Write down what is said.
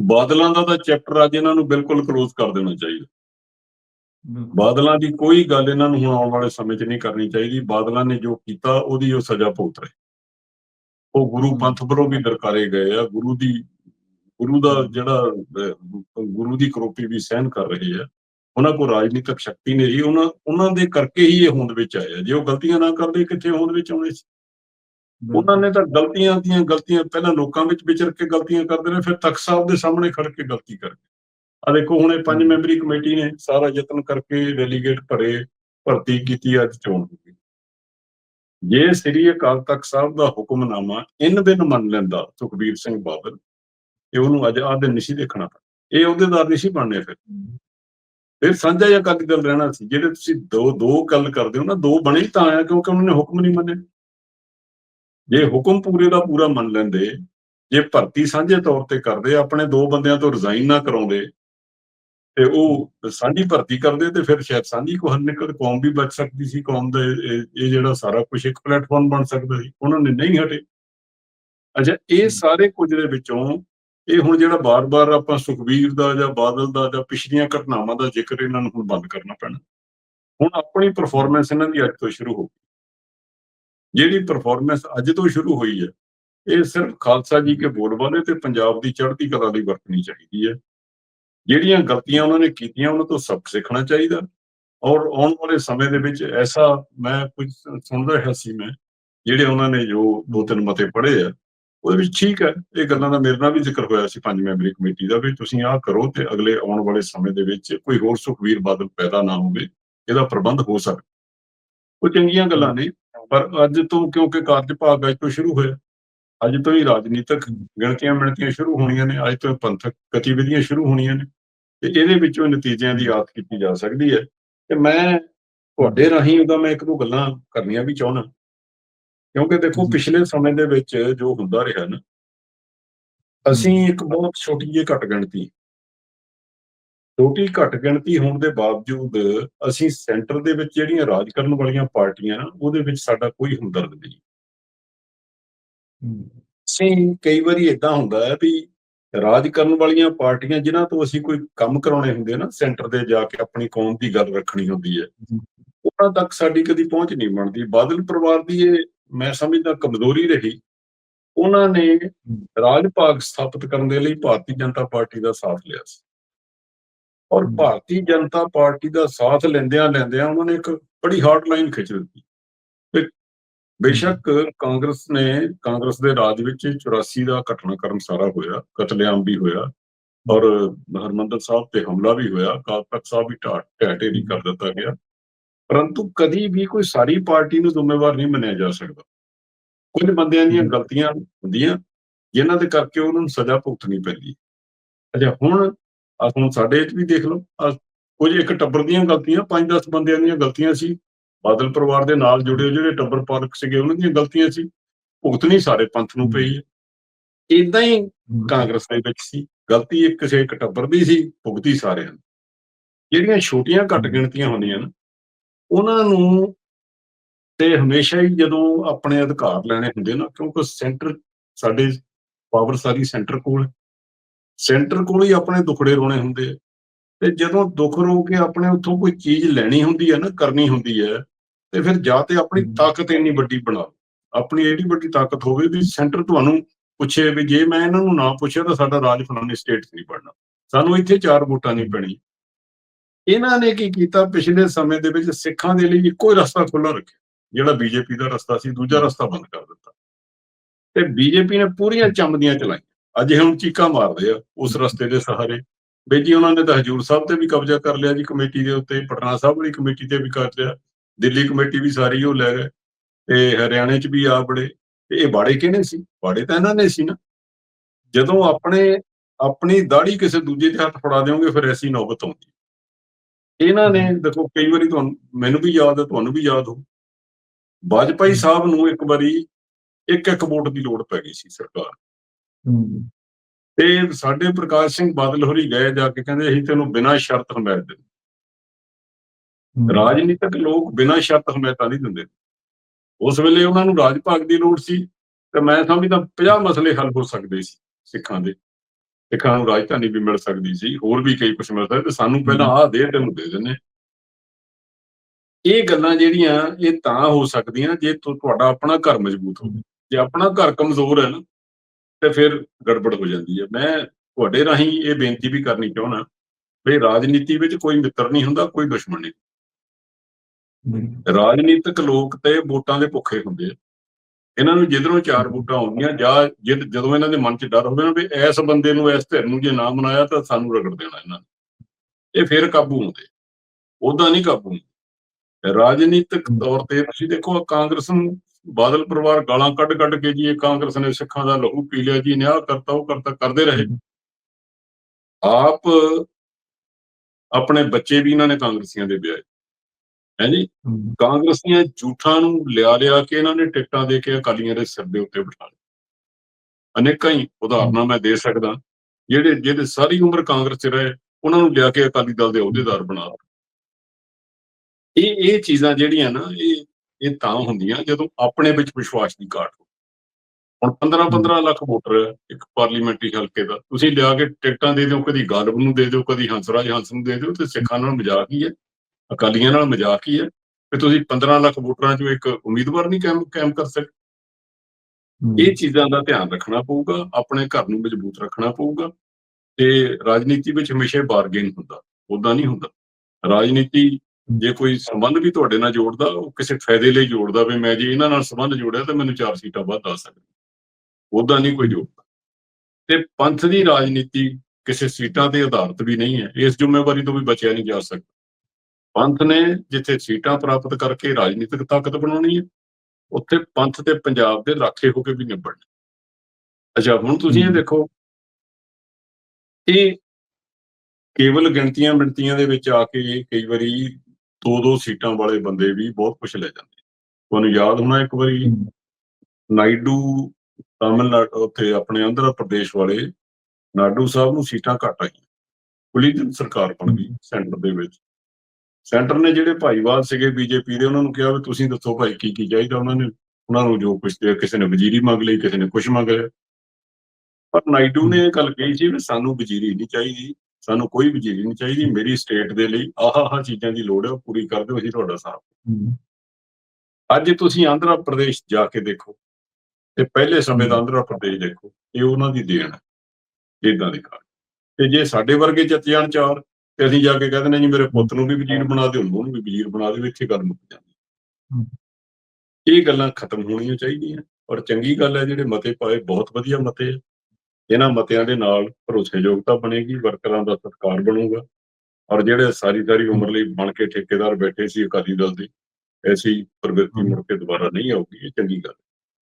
ਬਾਦਲਾਂ ਦਾ ਤਾਂ ਚੈਪਟਰ ਅੱਜ ਇਹਨਾਂ ਨੂੰ ਬਿਲਕੁਲ ਕਲੋਜ਼ ਕਰ ਦੇਣਾ ਚਾਹੀਦਾ। ਬਾਦਲਾਂ ਦੀ ਕੋਈ ਗੱਲ ਇਹਨਾਂ ਨੂੰ ਹੁਣ ਆਉਣ ਵਾਲੇ ਸਮੇਂ 'ਚ ਨਹੀਂ ਕਰਨੀ ਚਾਹੀਦੀ। ਬਾਦਲਾਂ ਨੇ ਜੋ ਕੀਤਾ ਉਹਦੀ ਉਹ ਸਜ਼ਾ ਭੁਗਤ ਰਹੇ। ਉਹ ਗੁਰੂ ਪੰਥ ਵੱਲੋਂ ਵੀ ਦਰਕਾਰੇ ਗਏ ਆ। ਗੁਰੂ ਦੀ ਗੁਰੂ ਦਾ ਜਿਹੜਾ ਗੁਰੂ ਦੀ ਕਰੋਪੀ ਵੀ ਸਹਿਨ ਕਰ ਰਹੇ ਆ। ਉਹਨਾਂ ਕੋਲ ਰਾਜਨੀਤਿਕ ਸ਼ਕਤੀ ਨਹੀਂ ਰਹੀ। ਉਹਨਾਂ ਉਹਨਾਂ ਦੇ ਕਰਕੇ ਹੀ ਇਹ ਹੋਂਦ ਵਿੱਚ ਆਏ ਆ। ਜੇ ਉਹ ਗਲਤੀਆਂ ਨਾ ਕਰਦੇ ਕਿੱਥੇ ਹੋਂਦ ਵਿੱਚ ਆਉਣੇ ਸੀ? ਉਹਨਾਂ ਨੇ ਤਾਂ ਗਲਤੀਆਂ ਦੀਆਂ ਗਲਤੀਆਂ ਪਹਿਲਾਂ ਲੋਕਾਂ ਵਿੱਚ ਵਿਚਰ ਕੇ ਗਲਤੀਆਂ ਕਰਦੇ ਰਹੇ ਫਿਰ ਤਖਤ ਸਾਹਿਬ ਦੇ ਸਾਹਮਣੇ ਖੜ ਕੇ ਗਲਤੀ ਕਰ ਗਏ। ਆ ਦੇਖੋ ਹੁਣ ਇਹ ਪੰਜ। ਮੈਂਬਰੀ ਕਮੇਟੀ ਨੇ ਸਾਰਾ ਯਤਨ ਕਰਕੇ ਡੈਲੀਗੇਟ ਭਰੇ ਭਰਤੀ ਕੀਤੀ ਅੱਜ ਚੋਣ ਹੋ ਗਈ। ਜੇ ਸ੍ਰੀ ਅਕਾਲ ਤਖਤ ਸਾਹਿਬ ਦਾ ਹੁਕਮਨਾਮਾ ਇਨ ਬਿਨ ਮੰਨ ਲੈਂਦਾ ਸੁਖਬੀਰ ਸਿੰਘ ਬਾਦਲ ਇਹ ਉਹਨੂੰ ਅੱਜ ਆਹ ਦਿਨ ਨਹੀਂ ਸੀ ਦੇਖਣਾ ਇਹ ਅਹੁਦੇਦਾਰ ਨਹੀਂ ਸੀ ਬਣਨੇ ਫਿਰ। ਫਿਰ ਸਾਂਝਾ ਜਾਂ ਅਕਾਲੀ ਦਲ ਰਹਿਣਾ ਸੀ ਜਿਹੜੇ ਤੁਸੀਂ ਦੋ ਦੋ ਗੱਲ ਕਰਦੇ ਹੋ ਨਾ ਦੋ ਬਣੇ ਤਾਂ ਆ ਕਿਉਂਕਿ ਉਹਨਾਂ ਨੇ ਹੁਕਮ ਨਹੀਂ ਮੰਨੇ ਜੇ ਹੁਕਮ ਪੂਰੇ ਦਾ ਪੂਰਾ ਮੰਨ ਲੈਂਦੇ ਜੇ ਭਰਤੀ ਸਾਂਝੇ ਤੌਰ ਤੇ ਕਰਦੇ ਆਪਣੇ ਦੋ ਬੰਦਿਆਂ ਤੋਂ ਰਿਜ਼ਾਈਨ ਨਾ ਕਰਾਉਂਦੇ ਤੇ ਉਹ ਸਾਂਝੀ ਭਰਤੀ ਕਰਦੇ ਤੇ ਫਿਰ ਸ਼ਾਇਦ ਸਾਂਝੀ ਕੋ ਹੱਲ ਨਿਕਲ ਕੌਮ ਵੀ ਬਚ ਸਕਦੀ ਸੀ ਕੌਮ ਦਾ ਇਹ ਜਿਹੜਾ ਸਾਰਾ ਕੁਝ ਇੱਕ ਪਲੇਟਫਾਰਮ ਬਣ ਸਕਦਾ ਸੀ ਉਹਨਾਂ ਨੇ ਨਹੀਂ ਹਟੇ। ਅੱਛਾ ਇਹ ਸਾਰੇ ਕੁਝ ਦੇ ਵਿੱਚੋਂ ਇਹ ਹੁਣ ਜਿਹੜਾ ਬਾਰ-ਬਾਰ ਆਪਾਂ ਸੁਖਬੀਰ ਦਾ ਜਾਂ ਬਾਦਲ ਦਾ ਜਾਂ ਪਿਛਲੀਆਂ ਘਟਨਾਵਾਂ ਦਾ ਜ਼ਿਕਰ ਇਹਨਾਂ ਨੂੰ ਹੁਣ ਬੰਦ ਕਰਨਾ ਪੈਣਾ। ਹੁਣ ਆਪਣੀ ਪਰਫਾਰਮੈਂਸ ਇਹਨਾਂ ਦੀ ਅੱਜ ਤੋਂ ਸ਼ੁਰੂ ਹੋ ਗਈ। ਜਿਹੜੀ ਪਰਫਾਰਮੈਂਸ ਅੱਜ ਤੋਂ ਸ਼ੁਰੂ ਹੋਈ ਹੈ, ਇਹ ਸਿਰਫ ਖਾਲਸਾ ਜੀ ਕੇ ਬੋਲਬਾਲੇ ਤੇ ਪੰਜਾਬ ਦੀ ਚੜ੍ਹਦੀ ਕਲਾ ਲਈ ਵਰਤਣੀ ਚਾਹੀਦੀ ਹੈ। ਜਿਹੜੀਆਂ ਗਲਤੀਆਂ ਉਹਨਾਂ ਨੇ ਕੀਤੀਆਂ, ਉਹਨਾਂ ਤੋਂ ਸਬਕ ਸਿੱਖਣਾ ਚਾਹੀਦਾ। ਔਰ ਆਉਣ ਵਾਲੇ ਸਮੇਂ ਦੇ ਵਿੱਚ ਐਸਾ ਮੈਂ ਕੁਝ ਸੁਣ ਰਿਹਾ ਸੀ ਮੈਂ, ਜਿਹੜੇ ਉਹਨਾਂ ਨੇ ਜੋ ਦੋ ਤਿੰਨ ਮਤੇ ਪੜ੍ਹੇ ਆ, ਉਹਦੇ ਵਿੱਚ ਠੀਕ ਹੈ, ਇਹ ਗੱਲਾਂ ਦਾ ਮੇਰੇ ਨਾਲ ਵੀ ਜ਼ਿਕਰ ਹੋਇਆ ਸੀ ਪੰਜ ਮੈਂਬਰੀ ਕਮੇਟੀ ਦਾ ਵੀ ਤੁਸੀਂ ਆਹ ਕਰੋ ਤੇ ਅਗਲੇ ਆਉਣ ਵਾਲੇ ਸਮੇਂ ਦੇ ਵਿੱਚ ਕੋਈ ਹੋਰ ਸੁਖਵੀਰ ਬਾਦਲ ਪੈਦਾ ਨਾ ਹੋਵੇ, ਇਹਦਾ ਪ੍ਰਬੰਧ ਹੋ ਸਕਦਾ ਉਹ ਚੰਗੀਆਂ ਗੱਲਾਂ ਨੇ ਪਰ ਅੱਜ ਤੋਂ ਕਿਉਂਕਿ ਕਾਰਜਭਾਗ ਅੱਜ ਤੋਂ ਸ਼ੁਰੂ ਹੋਇਆ ਅੱਜ ਤੋਂ ਹੀ ਰਾਜਨੀਤਿਕ ਗਿਣਤੀਆਂ ਮਿਣਤੀਆਂ ਸ਼ੁਰੂ ਹੋਣੀਆਂ ਨੇ ਅੱਜ ਤੋਂ ਪੰਥਕ ਗਤੀਵਿਧੀਆਂ ਸ਼ੁਰੂ ਹੋਣੀਆਂ ਨੇ ਤੇ ਇਹਦੇ ਵਿੱਚੋਂ ਨਤੀਜਿਆਂ ਦੀ ਆਸ ਕੀਤੀ ਜਾ ਸਕਦੀ ਹੈ ਤੇ ਮੈਂ ਤੁਹਾਡੇ ਰਾਹੀਂ ਉਹਦਾ ਮੈਂ ਇੱਕ ਦੋ ਗੱਲਾਂ ਕਰਨੀਆਂ ਵੀ ਚਾਹੁੰਦਾ ਕਿਉਂਕਿ ਦੇਖੋ। ਪਿਛਲੇ ਸਮੇਂ ਦੇ ਵਿੱਚ ਜੋ ਹੁੰਦਾ ਰਿਹਾ ਨਾ ਅਸੀਂ ਇੱਕ ਬਹੁਤ ਛੋਟੀ ਜਿਹੀ ਘੱਟ ਗਿਣਤੀ ਛੋਟੀ ਘੱਟ ਗਿਣਤੀ ਹੋਣ ਦੇ ਬਾਵਜੂਦ ਅਸੀਂ ਸੈਂਟਰ ਦੇ ਵਿੱਚ ਜਿਹੜੀਆਂ ਰਾਜ ਕਰਨ ਵਾਲੀਆਂ ਪਾਰਟੀਆਂ ਨਾ ਉਹਦੇ ਵਿੱਚ ਸਾਡਾ ਕੋਈ ਹਮਦਰਦ ਨਹੀਂ। ਅਸੀਂ ਕਈ ਵਾਰੀ ਇਦਾਂ ਹੁੰਦਾ ਹੈ ਵੀ ਰਾਜ ਕਰਨ ਵਾਲੀਆਂ ਪਾਰਟੀਆਂ ਜਿਨ੍ਹਾਂ ਤੋਂ ਅਸੀਂ ਕੋਈ ਕੰਮ ਕਰਾਉਣੇ ਹੁੰਦੇ ਨਾ ਸੈਂਟਰ ਦੇ ਜਾ ਕੇ ਆਪਣੀ ਕੌਮ ਦੀ ਗੱਲ ਰੱਖਣੀ ਹੁੰਦੀ ਹੈ। ਉਹਨਾਂ ਤੱਕ ਸਾਡੀ ਕਦੀ ਪਹੁੰਚ ਨਹੀਂ ਬਣਦੀ। ਬਾਦਲ ਪਰਿਵਾਰ ਦੀ ਇਹ ਮੈਂ ਸਮਝਦਾ ਕਮਜ਼ੋਰੀ ਰਹੀ। ਉਹਨਾਂ ਨੇ ਰਾਜ ਭਾਗ ਸਥਾਪਿਤ ਕਰਨ ਦੇ ਲਈ ਭਾਰਤੀ ਜਨਤਾ ਪਾਰਟੀ ਦਾ ਸਾਥ ਲਿਆ ਸੀ। ਔਰ। ਭਾਰਤੀ ਜਨਤਾ ਪਾਰਟੀ ਦਾ ਸਾਥ ਲੈਂਦਿਆਂ ਲੈਂਦਿਆਂ ਉਹਨਾਂ ਨੇ ਇੱਕ ਬੜੀ ਹਾਰਡ ਲਾਈਨ ਖਿੱਚ ਦਿੱਤੀ ਤੇ ਬੇਸ਼ੱਕ ਕਾਂਗਰਸ ਨੇ ਕਾਂਗਰਸ ਦੇ ਰਾਜ ਵਿੱਚ 84 ਦਾ ਘਟਨਾਕ੍ਰਮ ਸਾਰਾ ਹੋਇਆ ਕਤਲੇਆਮ ਵੀ ਹੋਇਆ ਔਰ ਹਰਮੰਦਰ ਸਾਹਿਬ ਤੇ ਹਮਲਾ ਵੀ ਹੋਇਆ ਅਕਾਲ ਤਖਤ ਸਾਹਿਬ ਵੀ ਢਹਿ ਢੇਰੀ ਕਰ ਦਿੱਤਾ ਗਿਆ ਪਰੰਤੂ ਕਦੀ ਵੀ ਕੋਈ ਸਾਰੀ ਪਾਰਟੀ ਨੂੰ ਜ਼ਿੰਮੇਵਾਰ ਨਹੀਂ ਮੰਨਿਆ ਜਾ ਸਕਦਾ ਕੁਝ ਬੰਦਿਆਂ ਦੀਆਂ। ਗਲਤੀਆਂ ਹੁੰਦੀਆਂ ਜਿਨ੍ਹਾਂ ਦੇ ਕਰਕੇ ਉਹਨਾਂ ਨੂੰ ਸਜ਼ਾ ਭੁਗਤਣੀ ਪੈਂਦੀ ਅੱਛਾ ਹੁਣ ਆਹ ਹੁਣ ਸਾਡੇ 'ਚ ਵੀ ਦੇਖ ਲਓ ਕੁਝ ਇੱਕ ਟੱਬਰ ਦੀਆਂ ਗਲਤੀਆਂ 5-10 ਬੰਦਿਆਂ ਦੀਆਂ ਗਲਤੀਆਂ ਸੀ ਬਾਦਲ ਪਰਿਵਾਰ ਦੇ ਨਾਲ ਜੁੜੇ ਜਿਹੜੇ ਟੱਬਰ ਪਾਲਕ ਸੀਗੇ ਉਹਨਾਂ ਦੀਆਂ ਗਲਤੀਆਂ ਸੀ ਭੁਗਤਣੀ ਸਾਰੇ ਪੰਥ ਨੂੰ ਪਈ ਹੈ ਇਦਾਂ ਹੀ ਕਾਂਗਰਸ ਦੇ ਵਿੱਚ ਸੀ ਗਲਤੀ ਇੱਕ ਕਿਸੇ ਇੱਕ ਟੱਬਰ ਦੀ ਸੀ ਭੁਗਤੀ ਸਾਰਿਆਂ ਨੇ ਜਿਹੜੀਆਂ ਛੋਟੀਆਂ ਘੱਟ। ਗਿਣਤੀਆਂ ਹੁੰਦੀਆਂ ਨੇ ਉਹਨਾਂ ਨੂੰ ਤੇ ਹਮੇਸ਼ਾ ਹੀ ਜਦੋਂ ਆਪਣੇ ਅਧਿਕਾਰ ਲੈਣੇ ਹੁੰਦੇ ਨਾ ਕਿਉਂਕਿ ਸੈਂਟਰ ਸਾਡੇ ਪਾਵਰ ਸਾਰੀ ਸੈਂਟਰ ਕੋਲ ਹੈ। ਸੈਂਟਰ ਕੋਲ ਹੀ ਆਪਣੇ ਦੁਖੜੇ ਰੋਣੇ ਹੁੰਦੇ ਆ। ਤੇ ਜਦੋਂ ਦੁੱਖ ਰੋ ਕੇ ਆਪਣੇ ਉੱਥੋਂ ਕੋਈ ਚੀਜ਼ ਲੈਣੀ ਹੁੰਦੀ ਹੈ ਨਾ ਕਰਨੀ ਹੁੰਦੀ ਹੈ ਤੇ ਫਿਰ ਜਾਂ ਤੇ ਆਪਣੀ। ਤਾਕਤ ਇੰਨੀ ਵੱਡੀ ਬਣਾਓ ਆਪਣੀ ਏਡੀ ਵੱਡੀ ਤਾਕਤ ਹੋਵੇ ਵੀ ਸੈਂਟਰ ਤੁਹਾਨੂੰ ਪੁੱਛੇ ਵੀ ਜੇ ਮੈਂ ਇਹਨਾਂ ਨੂੰ ਨਾ ਪੁੱਛਿਆ ਤਾਂ ਸਾਡਾ ਰਾਜ ਫਲਾਣੀ ਸਟੇਟ 'ਚ ਨਹੀਂ ਬਣਨਾ ਸਾਨੂੰ ਇੱਥੇ ਚਾਰ ਵੋਟਾਂ ਨਹੀਂ ਪੈਣੀ ਇਹਨਾਂ ਨੇ ਕੀ ਕੀਤਾ? ਪਿਛਲੇ ਸਮੇਂ ਦੇ ਵਿੱਚ ਸਿੱਖਾਂ ਦੇ ਲਈ ਇੱਕੋ ਹੀ ਰਸਤਾ ਖੁੱਲ੍ਹਾ ਰੱਖਿਆ ਜਿਹੜਾ ਬੀਜੇਪੀ ਦਾ ਰਸਤਾ ਸੀ ਦੂਜਾ ਰਸਤਾ ਬੰਦ ਕਰ ਦਿੱਤਾ। ਤੇ ਬੀਜੇਪੀ ਨੇ ਪੂਰੀਆਂ ਚੰਮਦੀਆਂ ਚਲਾਈਆਂ। ਅੱਜ ਇਹ ਹੁਣ ਚੀਕਾਂ ਮਾਰਦੇ ਆ ਉਸ ਰਸਤੇ ਦੇ ਸਹਾਰੇ। ਬਈ ਜੀ ਉਹਨਾਂ ਨੇ ਤਾਂ ਹਜੂਰ ਸਾਹਿਬ ਤੇ ਵੀ ਕਬਜ਼ਾ ਕਰ ਲਿਆ ਜੀ ਕਮੇਟੀ ਦੇ ਉੱਤੇ ਪਟਨਾ ਸਾਹਿਬ ਵਾਲੀ ਕਮੇਟੀ ਤੇ ਵੀ ਕਰ ਲਿਆ ਦਿੱਲੀ ਕਮੇਟੀ ਵੀ ਸਾਰੀ ਉਹ ਲੈ ਗਏ ਤੇ ਹਰਿਆਣੇ 'ਚ ਵੀ ਆ ਬੜੇ ਤੇ ਇਹ ਬਾੜੇ ਕਿਹਨੇ ਸੀ? ਬਾੜੇ ਤਾਂ ਇਹਨਾਂ ਨੇ ਸੀ ਨਾ। ਜਦੋਂ ਆਪਣੇ ਆਪਣੀ ਦਾੜੀ ਕਿਸੇ ਦੂਜੇ ਦੇ ਹੱਥ ਫੜਾ ਦਿਓਗੇ ਫਿਰ ਐਸੀ ਨੌਬਤ ਆਉਂਦੀ। ਇਹਨਾਂ ਨੇ ਦੇਖੋ ਕਈ ਵਾਰੀ ਤੁਹਾਨੂੰ ਮੈਨੂੰ ਵੀ ਯਾਦ ਹੈ ਤੁਹਾਨੂੰ ਵੀ ਯਾਦ ਹੋ। ਵਾਜਪਾਈ ਸਾਹਿਬ ਨੂੰ ਇੱਕ ਵਾਰੀ ਇੱਕ ਇੱਕ ਵੋਟ ਦੀ ਲੋੜ ਪੈ ਗਈ ਸੀ ਸਰਕਾਰ ਤੇ ਸਾਡੇ ਪ੍ਰਕਾਸ਼ ਸਿੰਘ ਬਾਦਲ ਹੋਰੀ ਗਏ ਜਾ ਕੇ ਕਹਿੰਦੇ ਅਸੀਂ ਤੈਨੂੰ ਬਿਨਾਂ ਸ਼ਰਤ ਹਮਾਇਤ ਦੇ ਰਾਜਨੀਤਿਕ ਲੋਕ ਬਿਨਾਂ ਸ਼ਰਤ ਹਮਾਇਤਾਂ ਨਹੀਂ ਦਿੰਦੇ। ਉਸ ਵੇਲੇ ਉਹਨਾਂ ਨੂੰ ਰਾਜ ਭਾਗ ਦੀ ਲੋੜ ਸੀ ਤੇ ਮੈਂ ਸਮਝਦਾ 50 ਮਸਲੇ ਹੱਲ ਹੋ ਸਕਦੇ ਸੀ ਸਿੱਖਾਂ ਦੇ। ਸਿੱਖਾਂ ਨੂੰ ਰਾਜਧਾਨੀ ਵੀ ਮਿਲ ਸਕਦੀ ਸੀ ਹੋਰ ਵੀ ਕਈ ਕੁਝ ਮਿਲ ਸਕਦਾ। ਤੇ ਸਾਨੂੰ ਪਹਿਲਾਂ ਆਹ ਦੇ ਤੈਨੂੰ ਦੇ ਦਿੰਦੇ। ਇਹ ਗੱਲਾਂ ਜਿਹੜੀਆਂ ਇਹ ਤਾਂ ਹੋ ਸਕਦੀਆਂ ਜੇ ਤੁਹਾਡਾ ਆਪਣਾ ਘਰ ਮਜ਼ਬੂਤ ਹੋਵੇ। ਜੇ ਆਪਣਾ ਘਰ ਕਮਜ਼ੋਰ ਹੈ ਨਾ ਤੇ ਫਿਰ ਗੜਬੜ ਹੋ ਜਾਂਦੀ ਹੈ। ਮੈਂ ਤੁਹਾਡੇ ਰਾਹੀਂ ਇਹ ਬੇਨਤੀ ਵੀ ਕਰਨੀ ਚਾਹੁੰਦਾ ਵੀ ਰਾਜਨੀਤੀ ਵਿੱਚ ਕੋਈ ਮਿੱਤਰ ਨਹੀਂ ਹੁੰਦਾ ਕੋਈ ਦੁਸ਼ਮਣ ਨਹੀਂ। ਰਾਜਨੀਤਿਕ ਲੋਕ ਤੇ ਵੋਟਾਂ ਦੇ ਭੁੱਖੇ ਹੁੰਦੇ ਆ। ਇਹਨਾਂ ਨੂੰ ਜਿੱਧਰੋਂ ਚਾਰ ਵੋਟਾਂ ਆਉਂਦੀਆਂ ਜਾਂ ਜਿੱਦ- ਜਦੋਂ ਇਹਨਾਂ ਦੇ ਮਨ 'ਚ ਡਰ ਹੋਵੇ ਨਾ ਵੀ ਇਸ ਬੰਦੇ ਨੂੰ ਇਸ ਧਿਰ ਨੂੰ ਜੇ ਨਾ ਮਨਾਇਆ ਤਾਂ ਸਾਨੂੰ ਰਗੜ ਦੇਣਾ ਇਹਨਾਂ ਨੇ। ਇਹ ਫਿਰ ਕਾਬੂ ਹੁੰਦੇ ਉਦਾਂ ਨਹੀਂ ਕਾਬੂ। ਰਾਜਨੀਤਿਕ ਤੌਰ ਤੇ ਤੁਸੀਂ ਦੇਖੋ ਕਾਂਗਰਸ ਨੂੰ ਬਾਦਲ ਪਰਿਵਾਰ ਗਾਲਾਂ ਕੱਢ ਕੱਢ ਕੇ ਜੀ ਇਹ ਕਾਂਗਰਸ ਨੇ ਸਿੱਖਾਂ ਦਾ ਲਹੂ ਪੀ ਲਿਆ ਜੀ ਨਿਆਂ ਕਰਤਾ ਉਹ ਕਰਤਾ ਕਰਦੇ ਰਹੇ। ਆਪ ਆਪਣੇ ਬੱਚੇ ਵੀ ਇਹਨਾਂ ਨੇ ਕਾਂਗਰਸੀਆਂ ਦੇ ਵਿਆਹ। ਹੈ ਜੀ? ਹਮ, ਕਾਂਗਰਸੀਆਂ ਝੂਠਾਂ ਨੂੰ ਲਿਆ ਲਿਆ ਕੇ ਇਹਨਾਂ ਨੇ ਟਿਕਟਾਂ ਦੇ ਕੇ ਅਕਾਲੀਆਂ ਦੇ ਸਿਰ ਦੇ ਉੱਤੇ ਬਿਠਾ ਲਿਆ ਅਨੇਕਾਂ ਹੀ ਉਦਾਹਰਨਾਂ ਮੈਂ ਦੇ ਸਕਦਾ ਜਿਹੜੇ ਜਿਹੜੇ ਸਾਰੀ ਉਮਰ ਕਾਂਗਰਸ 'ਚ ਰਹੇ ਉਹਨਾਂ ਨੂੰ ਲਿਆ ਕੇ ਅਕਾਲੀ ਦਲ ਦੇ ਅਹੁਦੇਦਾਰ ਬਣਾ ਇਹ ਇਹ ਚੀਜ਼ਾਂ ਜਿਹੜੀਆਂ ਨਾ ਇਹ ਇਹ ਤਾਂ ਹੁੰਦੀਆਂ ਜਦੋਂ ਆਪਣੇ ਵਿੱਚ ਵਿਸ਼ਵਾਸ ਦੀ ਘਾਟ ਹੋ ਹੁਣ 15 15 ਲੱਖ ਵੋਟਰ ਇੱਕ ਪਾਰਲੀਮੈਂਟਰੀ ਹਲਕੇ ਦਾ ਤੁਸੀਂ ਲਿਆ ਕੇ ਟਿਕਟਾਂ ਦੇ ਦਿਓ ਕਦੀ ਗਾਲਬ ਨੂੰ ਦੇ ਦਿਓ ਕਦੀ ਹੰਸਰਾਜ ਹੰਸ ਨੂੰ ਦੇ ਦਿਓ ਤੇ ਸਿੱਖਾਂ ਨਾਲ ਮਜ਼ਾਕ ਹੀ ਹੈ ਅਕਾਲੀਆਂ ਨਾਲ ਮਜ਼ਾਕ ਹੀ ਹੈ ਕਿ ਤੁਸੀਂ 15 ਲੱਖ ਵੋਟਰਾਂ ਚੋਂ ਇੱਕ ਉਮੀਦਵਾਰ ਨਹੀਂ ਕਾਇਮ ਕਾਇਮ ਕਰ ਸਕਦੇ ਇਹ ਚੀਜ਼ਾਂ ਦਾ ਧਿਆਨ ਰੱਖਣਾ ਪਊਗਾ ਆਪਣੇ ਘਰ ਨੂੰ ਮਜ਼ਬੂਤ ਰੱਖਣਾ ਪਊਗਾ ਤੇ ਰਾਜਨੀਤੀ ਵਿੱਚ ਹਮੇਸ਼ਾ ਬਾਰਗੇਨ ਹੁੰਦਾ ਉਦਾਂ ਨਹੀਂ ਹੁੰਦਾ। ਰਾਜਨੀਤੀ ਜੇ ਕੋਈ ਸੰਬੰਧ ਵੀ ਤੁਹਾਡੇ ਨਾਲ ਜੋੜਦਾ ਉਹ ਕਿਸੇ ਫਾਇਦੇ ਲਈ ਜੋੜਦਾ ਵੀ ਮੈਂ ਜੇ ਇਹਨਾਂ ਨਾਲ ਸੰਬੰਧ ਜੋੜਿਆ ਤਾਂ ਮੈਨੂੰ ਚਾਰ ਸੀਟਾਂ ਵੱਧ ਆ ਸਕਦੀਆਂ। ਉਦਾਂ ਨਹੀਂ ਕੋਈ ਜੋੜਦਾ। ਤੇ ਪੰਥ ਦੀ ਰਾਜਨੀਤੀ ਕਿਸੇ ਸੀਟਾਂ ਤੇ ਆਧਾਰਿਤ ਵੀ ਨਹੀਂ ਹੈ। ਇਸ ਜ਼ਿੰਮੇਵਾਰੀ ਤੋਂ ਵੀ ਬਚਿਆ ਨਹੀਂ ਜਾ ਸਕਦਾ। ਪੰਥ ਨੇ ਜਿੱਥੇ ਸੀਟਾਂ ਪ੍ਰਾਪਤ ਕਰਕੇ ਰਾਜਨੀਤਿਕ ਤਾਕਤ ਬਣਾਉਣੀ ਹੈ ਉੱਥੇ ਪੰਥ ਤੇ ਪੰਜਾਬ ਦੇ ਰਾਖੇ ਹੋ ਕੇ ਵੀ ਨਿਭੜਨਾ। ਅੱਛਾ ਹੁਣ ਤੁਸੀਂ ਇਹ। ਦੇਖੋ ਇਹ ਕੇਵਲ ਗਿਣਤੀਆਂ ਮਿਣਤੀਆਂ ਦੇ ਵਿੱਚ ਆ ਕੇ ਕਈ ਵਾਰੀ ਦੋ ਦੋ ਸੀਟਾਂ ਵਾਲੇ ਬੰਦੇ ਵੀ ਬਹੁਤ ਕੁਝ ਲੈ ਜਾਂਦੇ ਤੁਹਾਨੂੰ ਯਾਦ ਹੋਣਾ ਇੱਕ ਵਾਰੀ? ਨਾਇਡੂ ਤਾਮਿਲਨਾਡੂ ਉੱਥੇ ਆਪਣੇ ਆਂਧਰਾ ਪ੍ਰਦੇਸ਼ ਵਾਲੇ ਨਾਇਡੂ ਸਾਹਿਬ ਨੂੰ ਸੀਟਾਂ ਘੱਟ ਆਈਆਂ। ਕੁਲੀਨ ਸਰਕਾਰ ਬਣ ਗਈ ਸੈਂਟਰ ਦੇ ਵਿੱਚ। ਸੈਂਟਰ ਨੇ ਜਿਹੜੇ ਭਾਈਵਾਲ ਸੀਗੇ ਬੀਜੇਪੀ ਦੇ ਉਹਨਾਂ ਨੂੰ ਕਿਹਾ ਵੀ ਤੁਸੀਂ ਦੱਸੋ ਭਾਈ ਕੀ ਕੀ ਚਾਹੀਦਾ ਉਹਨਾਂ ਨੇ? ਉਹਨਾਂ ਨੂੰ ਜੋ ਕੁਝ ਦੇ ਕਿਸੇ ਨੇ ਵਜ਼ੀਰੀ ਮੰਗ ਲਈ ਕਿਸੇ ਨੇ ਕੁਝ ਮੰਗ ਲਿਆ। ਪਰ ਨਾਇਡੂ ਨੇ ਇਹ ਗੱਲ ਕਹੀ ਸੀ ਵੀ ਸਾਨੂੰ ਵਜ਼ੀਰੀ ਨਹੀਂ ਚਾਹੀਦੀ। ਸਾਨੂੰ ਕੋਈ ਵਜ਼ੀਰੀ ਨਹੀਂ ਚਾਹੀਦੀ ਮੇਰੀ ਸਟੇਟ ਦੇ ਲਈ ਆਹ ਆਹ ਚੀਜ਼ਾਂ ਦੀ ਲੋੜ ਹੈ ਪੂਰੀ ਕਰ ਦਿਓ ਅਸੀਂ ਤੁਹਾਡਾ ਸਾਥ। ਅੱਜ ਤੁਸੀਂ ਆਂਧਰਾ ਪ੍ਰਦੇਸ਼ ਜਾ ਕੇ ਦੇਖੋ ਤੇ ਪਹਿਲੇ ਸਮੇਂ ਦਾ ਆਂਧਰਾ ਪ੍ਰਦੇਸ਼ ਦੇਖੋ ਇਹ ਉਹਨਾਂ ਦੀ ਦੇਣ ਹੈ ਇਦਾਂ ਦੀ ਗੱਲ ਤੇ ਜੇ ਸਾਡੇ ਵਰਗੇ ਚੱਤ ਜਾਣ ਚਾਰ ਤੇ ਅਸੀਂ ਜਾ ਕੇ ਕਹਿੰਦੇ ਨੇ ਜੀ ਮੇਰੇ ਪੁੱਤ ਨੂੰ ਵੀ ਵਜ਼ੀਰ ਬਣਾ ਦਿਓ ਉਹਨੂੰ ਵੀ ਵਜ਼ੀਰ ਬਣਾ ਦਿਓ ਇੱਥੇ ਗੱਲ ਮੁੱਕ ਜਾਂਦੀ। ਇਹ ਗੱਲਾਂ ਖਤਮ ਹੋਣੀਆਂ ਚਾਹੀਦੀਆਂ ਔਰ ਚੰਗੀ ਗੱਲ ਹੈ ਜਿਹੜੇ ਮਤੇ ਪਾਏ ਬਹੁਤ ਵਧੀਆ ਮਤੇ ਆ। ਇਹਨਾਂ ਮਤਿਆਂ ਦੇ ਨਾਲ ਭਰੋਸੇਯੋਗਤਾ ਬਣੇਗੀ ਵਰਕਰਾਂ ਦਾ ਸਤਿਕਾਰ ਬਣੂਗਾ ਔਰ ਜਿਹੜੇ ਸਾਰੀ ਸਾਰੀ ਉਮਰ ਲਈ ਬਣ ਕੇ ਠੇਕੇਦਾਰ ਬੈਠੇ ਸੀ ਅਕਾਲੀ ਦਲ ਦੇ ਐਸੀ ਪ੍ਰਵਿਰਤੀ। ਮੁੜ ਕੇ ਦੁਬਾਰਾ ਨਹੀਂ ਆਊਗੀ ਇਹ ਚੰਗੀ ਗੱਲ ਹੈ।